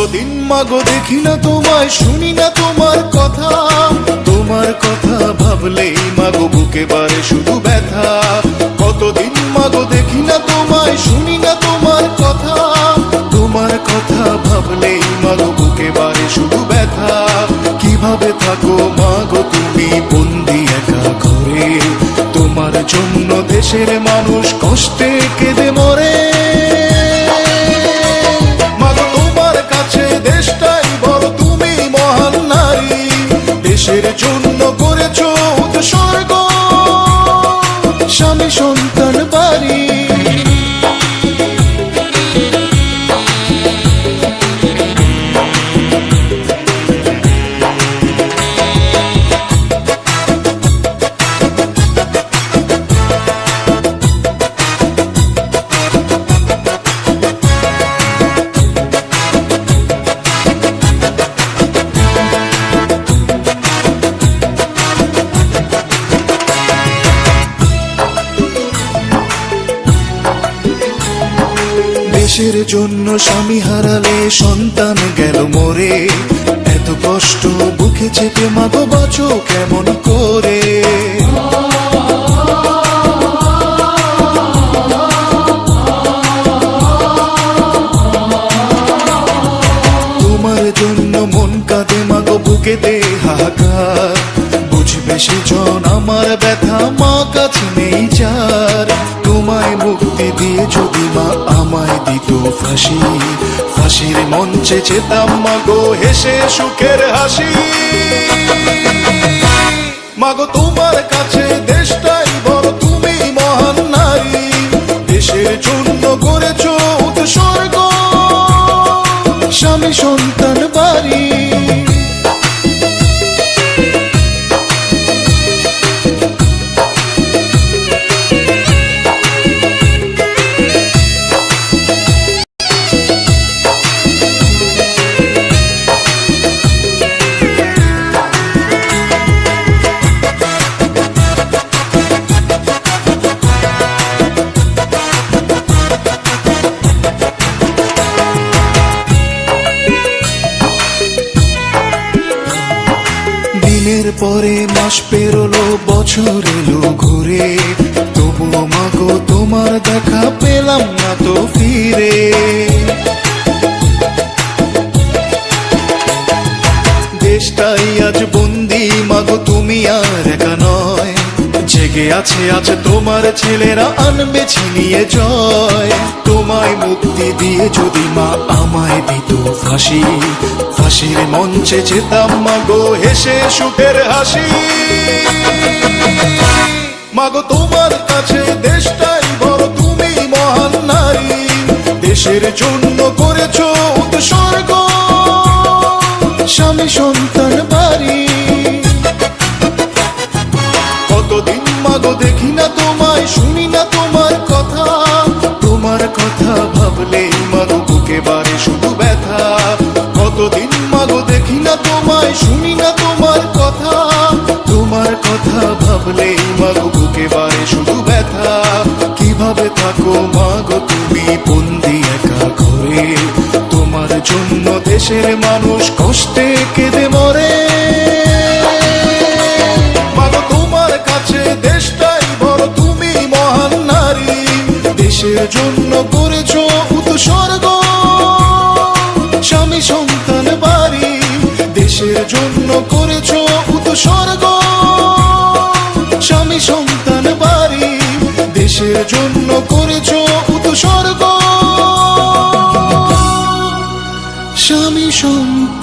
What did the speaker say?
মাগো, দেখি না তোমায়, শুনি না তোমার কথা। তোমার কথা ভাবলেই মাগো, বুকে বারে শুধু দেশের জন্য করেছ স্বর্গ স্বামী সন্তান দেশের জন্য স্বামী হারালে সন্তান গেল মরে। এত কষ্ট বুকে চেপে মাগো বাঁচো কেমন করে? তোমার জন্য মন কাঁদে মাগো বুকেতে হাহাকার। বুঝবে সেজন, আমার ব্যথা, মা কাছে নেই যার দিত হাসির মঞ্চে চেতাম মাগো হেসে সুখের হাসি। পরে মাস পেরোলো, বছর এলো ঘুরে। তবু মাগো, তোমার দেখা পেলাম না তো ফিরে। দেশটাই আজ বন্দি, মাগো, তুমি আর একা নয় জেগে আছে তোমার ছেলেরা, আনবে ছিনিয়ে জয়। তোমায় মুক্তি দিয়ে যদি মা আমায় দিত ফাঁসি, ফাঁসির মঞ্চে যেতাম মাগো হেসে সুখের হাসি। মাগো তোমার কাছে দেশটাই বড়, তুমি মহান নারী। দেশের জন্য করেছ উৎসর্গ। স্বামী সন্তান বাড়ি মাগো দেখি না তোমায়, শুনি না তোমার কথা। তোমার কথা ভাবলেই মাগো বুকে বারে শুধু ব্যথা। কতদিন মাগো দেখি না তোমায়, শুনি না তোমার কথা। তোমার কথা ভাবলেই মাগো বুকে বারে শুধু ব্যথা। কীভাবে থাকো মাগো তুমি বন্দি একা ঘরে? তোমার জন্য দেশের মানুষ কষ্টে কেঁদে মরে। জন্য করেছ উৎসর্গ। স্বামী সন্তান বাড়ি দেশের জন্য করেছ উৎসর্গ। স্বামী সন্তান